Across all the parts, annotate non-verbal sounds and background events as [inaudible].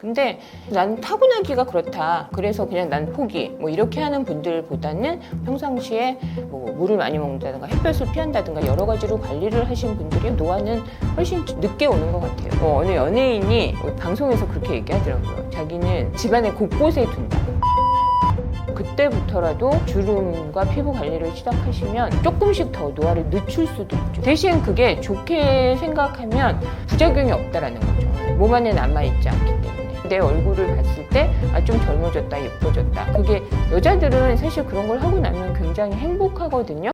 근데 난 타고나기가 그렇다. 그래서 그냥 난 포기. 뭐 이렇게 하는 분들보다는 평상시에 뭐 물을 많이 먹는다든가 햇볕을 피한다든가 여러 가지로 관리를 하신 분들이 노화는 훨씬 늦게 오는 것 같아요. 뭐 어느 연예인이 방송에서 그렇게 얘기하더라고요. 자기는 집안의 곳곳에 둔다. 그때부터라도 주름과 피부 관리를 시작하시면 조금씩 더 노화를 늦출 수도 있죠. 대신 그게 좋게 생각하면 부작용이 없다라는 거죠. 몸 안에 남아있지 않기 때문에. 내 얼굴을 봤을 때, 아, 좀 젊어졌다, 예뻐졌다. 그게 여자들은 사실 그런 걸 하고 나면 굉장히 행복하거든요.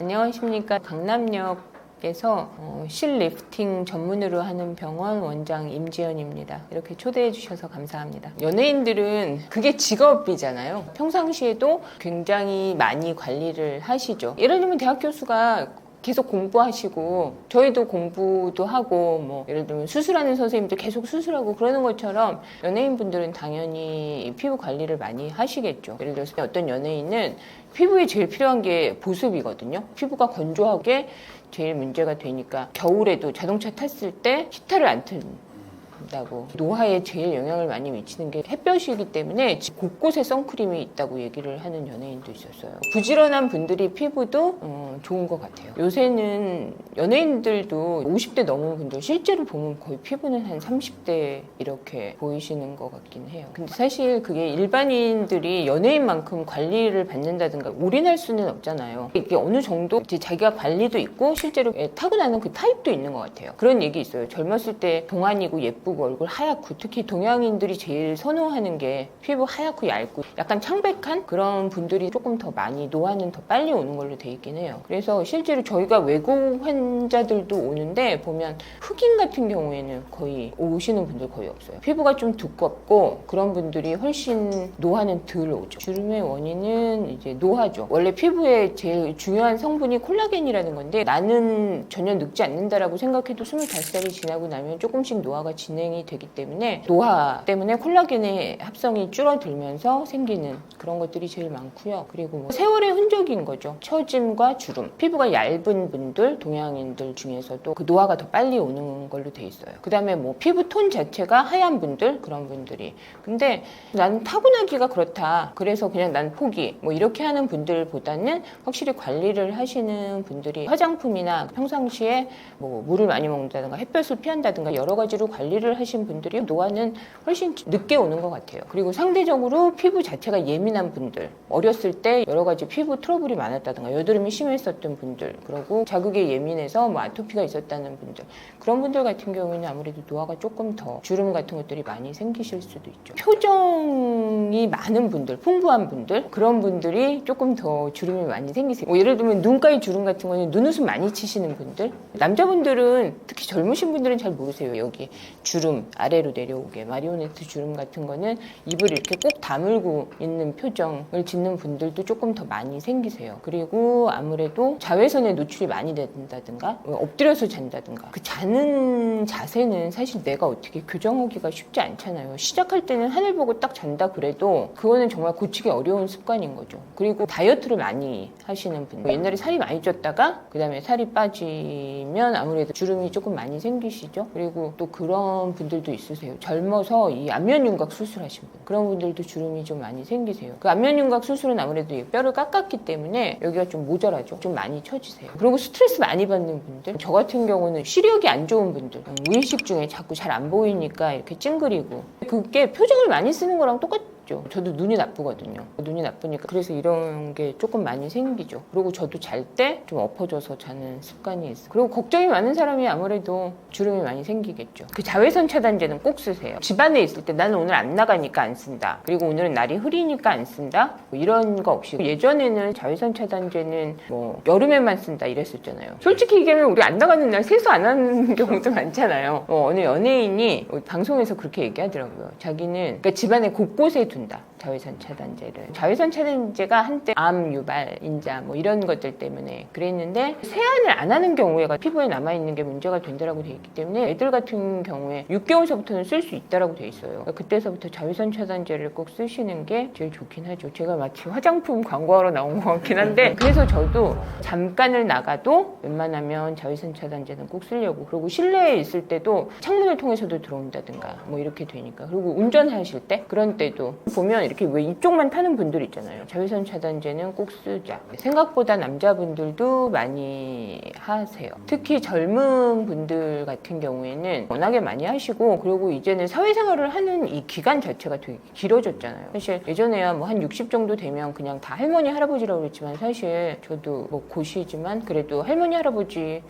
안녕하십니까. 강남역 에서 어, 실 리프팅 전문으로 하는 병원 원장 임지연입니다. 이렇게 초대해 주셔서 감사합니다. 연예인들은 그게 직업이잖아요. 평상시에도 굉장히 많이 관리를 하시죠. 예를 들면 대학 교수가 계속 공부하시고 저희도 공부도 하고 뭐 예를 들면 수술하는 선생님도 계속 수술하고 그러는 것처럼 연예인분들은 당연히 피부 관리를 많이 하시겠죠. 예를 들어서 어떤 연예인은 피부에 제일 필요한 게 보습이거든요. 피부가 건조하게 제일 문제가 되니까 겨울에도 자동차 탔을 때 히터를 안 튼다고 노화에 제일 영향을 많이 미치는 게 햇볕이기 때문에 곳곳에 선크림이 있다고 얘기를 하는 연예인도 있었어요. 부지런한 분들이 피부도 어, 좋은 것 같아요. 요새는 연예인들도 50대 넘은 분들 실제로 보면 거의 피부는 한 30대 이렇게 보이시는 것 같긴 해요. 근데 사실 그게 일반인들이 연예인만큼 관리를 받는다든가 올인할 수는 없잖아요. 이게 어느 정도 이제 자기가 관리도 있고 실제로 예, 타고나는 그 타입도 있는 것 같아요. 그런 얘기 있어요. 젊었을 때 동안이고 예쁘고 얼굴 하얗고 특히 동양인들이 제일 선호하는 게 피부 하얗고 얇고 약간 창백한 그런 분들이 조금 더 많이 노화는 더 빨리 오는 걸로 돼 있긴 해요. 그래서 실제로 저희가 외국 환자들도 오는데 보면 흑인 같은 경우에는 거의 오시는 분들 거의 없어요. 피부가 좀 두껍고 그런 분들이 훨씬 노화는 덜 오죠. 주름의 원인은 이제 노화죠. 원래 피부에 제일 중요한 성분이 콜라겐이라는 건데 나는 전혀 늙지 않는다라고 생각해도 25살이 지나고 나면 조금씩 노화가 진행이 되기 때문에 노화 때문에 콜라겐의 합성이 줄어들면서 생기는 그런 것들이 제일 많고요. 그리고 뭐 세월의 흔적인 거죠. 처짐과 주름. 피부가 얇은 분들, 동양인들 중에서도 그 노화가 더 빨리 오는 걸로 돼 있어요. 그 다음에 뭐 피부 톤 자체가 하얀 분들, 그런 분들이. 근데 나는 타고나기가 그렇다. 그래서 그냥 난 포기. 뭐 이렇게 하는 분들보다는 확실히 관리를 하시는 분들이 화장품이나 평상시에 뭐 물을 많이 먹는다든가 햇볕을 피한다든가 여러 가지로 관리를 하신 분들이 노화는 훨씬 늦게 오는 것 같아요. 그리고 상대적으로 피부 자체가 예민한 분들, 어렸을 때 여러 가지 피부 트러블이 많았다든가 여드름이 심했 었던 분들, 그리고 자극에 예민해서 뭐 아토피가 있었다는 분들, 그런 분들 같은 경우에는 아무래도 노화가 조금 더 주름 같은 것들이 많이 생기실 수도 있죠. 표정이 많은 분들, 풍부한 분들, 그런 분들이 조금 더 주름이 많이 생기세요. 뭐 예를 들면 눈가에 주름 같은 거는 눈웃음 많이 치시는 분들, 남자분들은 특히 젊으신 분들은 잘 모르세요. 여기 주름 아래로 내려오게 마리오네트 주름 같은 거는 입을 이렇게 꼭 다물고 있는 표정을 짓는 분들도 조금 더 많이 생기세요. 그리고 아무래도 자외선에 노출이 많이 된다든가 엎드려서 잔다든가 그 자는 자세는 사실 내가 어떻게 교정하기가 쉽지 않잖아요. 시작할 때는 하늘 보고 딱 잔다 그래도 그거는 정말 고치기 어려운 습관인 거죠. 그리고 다이어트를 많이 하시는 분들 옛날에 살이 많이 쪘다가 그 다음에 살이 빠지면 아무래도 주름이 조금 많이 생기시죠. 그리고 또 그런 분들도 있으세요. 젊어서 이 안면윤곽 수술하신 분 그런 분들도 주름이 좀 많이 생기세요. 그 안면윤곽 수술은 아무래도 이 뼈를 깎았기 때문에 여기가 좀 모자라죠. 좀 많이 처지세요. 그리고 스트레스 많이 받는 분들 저 같은 경우는 시력이 안 좋은 분들 음, 무의식 중에 자꾸 잘 안 보이니까 이렇게 찡그리고 그게 표정을 많이 쓰는 거랑 똑같 죠 저도 눈이 나쁘거든요. 눈이 나쁘니까 그래서 이런 게 조금 많이 생기죠. 그리고 저도 잘 때 좀 엎어져서 자는 습관이 있어요. 그리고 걱정이 많은 사람이 아무래도 주름이 많이 생기겠죠. 그 자외선 차단제는 꼭 쓰세요. 집안에 있을 때 나는 오늘 안 나가니까 안 쓴다. 그리고 오늘은 날이 흐리니까 안 쓴다. 뭐 이런 거 없이 예전에는 자외선 차단제는 뭐 여름에만 쓴다 이랬었잖아요. 솔직히 얘기하면 우리 안 나가는 날 세수 안 하는 [laughs] 경우도 많잖아요. 어, 어느 연예인이 방송에서 그렇게 얘기하더라고요. 자기는 그러니까 집안에 곳곳에 둔다. 자외선 차단제를. 자외선 차단제가 한때 암 유발, 인자 뭐 이런 것들 때문에 그랬는데 세안을 안 하는 경우에가 피부에 남아 있는 게 문제가 된다라고 돼 있기 때문에 애들 같은 경우에 6개월서부터는 쓸 수 있다라고 돼 있어요. 그러니까 그때서부터 자외선 차단제를 꼭 쓰시는 게 제일 좋긴 하죠. 제가 마치 화장품 광고하러 나온 것 같긴 한데 [laughs] 그래서 저도 잠깐을 나가도 웬만하면 자외선 차단제는 꼭 쓰려고 그리고 실내에 있을 때도 창문을 통해서도 들어온다든가 뭐 이렇게 되니까 그리고 운전하실 때 그런 때도 보면 이렇게 왜 이쪽만 타는 분들 있잖아요. 자외선 차단제는 꼭 쓰자. 생각보다 남자분들도 많이 하세요. 특히 젊은 분들 같은 경우에는 워낙에 많이 하시고 그리고 이제는 사회생활을 하는 이 기간 자체가 되게 길어졌잖아요. 사실 예전에야 뭐 한 60 정도 되면 그냥 다 할머니 할아버지라고 그랬지만 사실 저도 뭐 고시지만 그래도 할머니 할아버지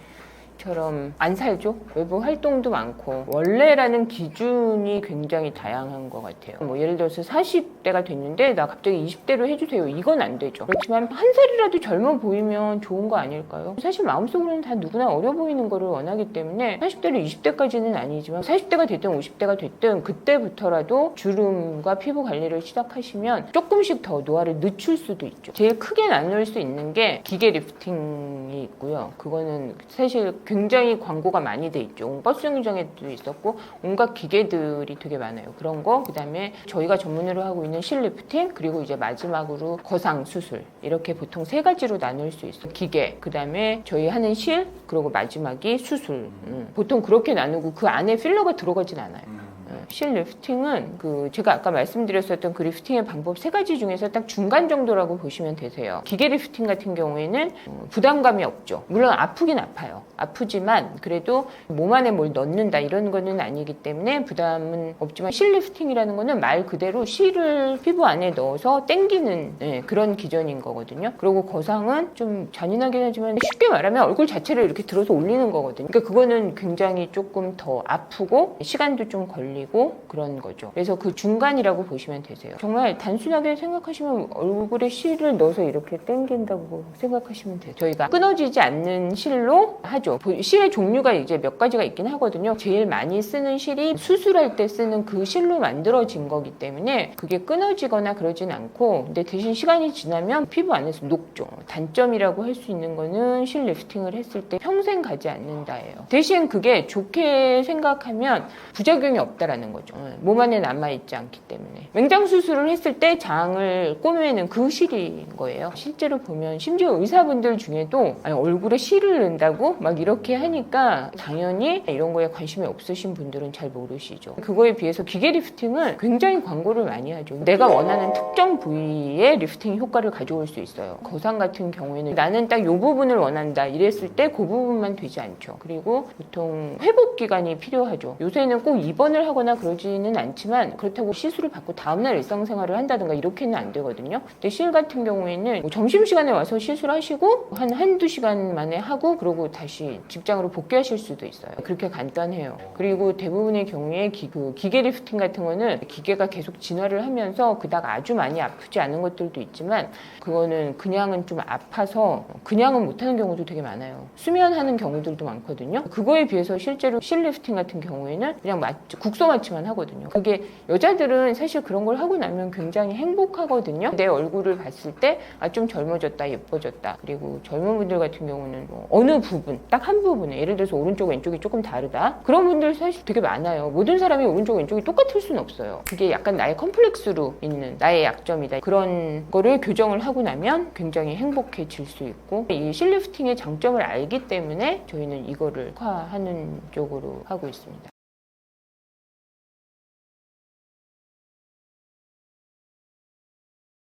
처럼 안 살죠. 외부 활동도 많고 원래라는 기준이 굉장히 다양한 것 같아요. 뭐 예를 들어서 40대가 됐는데 나 갑자기 20대로 해주세요. 이건 안 되죠. 그렇지만 한 살이라도 젊어 보이면 좋은 거 아닐까요? 사실 마음속으로는 다 누구나 어려 보이는 거를 원하기 때문에 40대로 20대까지는 아니지만 40대가 됐든 50대가 됐든 그때부터라도 주름과 피부 관리를 시작하시면 조금씩 더 노화를 늦출 수도 있죠. 제일 크게 나눌 수 있는 게 기계 리프팅이 있고요. 그거는 사실 굉장히 광고가 많이 돼 있죠. 버스 정류장에도 있었고 온갖 기계들이 되게 많아요. 그런 거 그다음에 저희가 전문으로 하고 있는 실 리프팅 그리고 이제 마지막으로 거상 수술 이렇게 보통 세 가지로 나눌 수 있어요. 기계 그다음에 저희 하는 실 그리고 마지막이 수술. 음, 보통 그렇게 나누고 그 안에 필러가 들어가진 않아요. 예, 실 리프팅은 그 제가 아까 말씀드렸었던 그 리프팅의 방법 세 가지 중에서 딱 중간 정도라고 보시면 되세요. 기계 리프팅 같은 경우에는 어, 부담감이 없죠. 물론 아프긴 아파요. 아프지만 그래도 몸 안에 뭘 넣는다 이런 거는 아니기 때문에 부담은 없지만 실 리프팅이라는 거는 말 그대로 실을 피부 안에 넣어서 당기는 예, 그런 기전인 거거든요. 그리고 거상은 좀 잔인하긴 하지만 쉽게 말하면 얼굴 자체를 이렇게 들어서 올리는 거거든요. 그러니까 그거는 굉장히 조금 더 아프고 시간도 좀 걸리고 그런 거죠. 그래서 그 중간이라고 보시면 되세요. 정말 단순하게 생각하시면 얼굴에 실을 넣어서 이렇게 당긴다고 생각하시면 돼요. 저희가 끊어지지 않는 실로 하죠. 보- 실의 종류가 이제 몇 가지가 있긴 하거든요. 제일 많이 쓰는 실이 수술할 때 쓰는 그 실로 만들어진 거기 때문에 그게 끊어지거나 그러진 않고 근데 대신 시간이 지나면 피부 안에서 녹죠. 단점이라고 할 수 있는 거는 실 리프팅을 했을 때 평생 가지 않는다예요. 대신 그게 좋게 생각하면 부작용이 없다라는 거죠. 네, 몸 안에 남아있지 않기 때문에. 맹장 수술을 했을 때 장을 꼬매는 그 실인 거예요. 실제로 보면 심지어 의사분들 중에도 아니, 얼굴에 실을 넣는다고 막 이렇게 하니까 당연히 이런 거에 관심이 없으신 분들은 잘 모르시죠. 그거에 비해서 기계 리프팅은 굉장히 광고를 많이 하죠. 내가 원하는 특정 부위에 리프팅 효과를 가져올 수 있어요. 거상 같은 경우에는 나는 딱이 부분을 원한다 이랬을 때 그 부분만 되지 않죠. 그리고 보통 회복 기간이 필요하죠. 요새는 꼭 입원을 하거나 그러지는 않지만 그렇다고 시술을 받고 다음날 일상생활을 한다든가 이렇게는 안 되거든요. 근데 실 같은 경우에는 뭐 점심시간에 와서 시술하시고 한 한두 시간 만에 하고 그러고 다시 직장으로 복귀하실 수도 있어요. 그렇게 간단해요. 그리고 대부분의 경우에 기, 그 기계 리프팅 같은 거는 기계가 계속 진화를 하면서 그닥 아주 많이 아프지 않은 것들도 있지만 그거는 그냥은 좀 아파서 그냥은 못하는 경우도 되게 많아요. 수면하는 경우들도 많거든요. 그거에 비해서 실제로 실 리프팅 같은 경우에는 그냥 맞, 국소 마취만 하거든요. 그게 여자들은 사실 그런 걸 하고 나면 굉장히 행복하거든요. 내 얼굴을 봤을 때 아 좀 젊어졌다, 예뻐졌다. 그리고 젊은 분들 같은 경우는 뭐 어느 부분, 딱 한 부분에 예를 들어서 오른쪽 왼쪽이 조금 다르다. 그런 분들 사실 되게 많아요. 모든 사람이 오른쪽 왼쪽이 똑같을 수는 없어요. 그게 약간 나의 컴플렉스로 있는 나의 약점이다. 그런 거를 교정을 하고 나면 굉장히 행복해질 수 있고 이 실리프팅의 장점을 알기 때문에 저희는 이거를 화하는 쪽으로 하고 있습니다.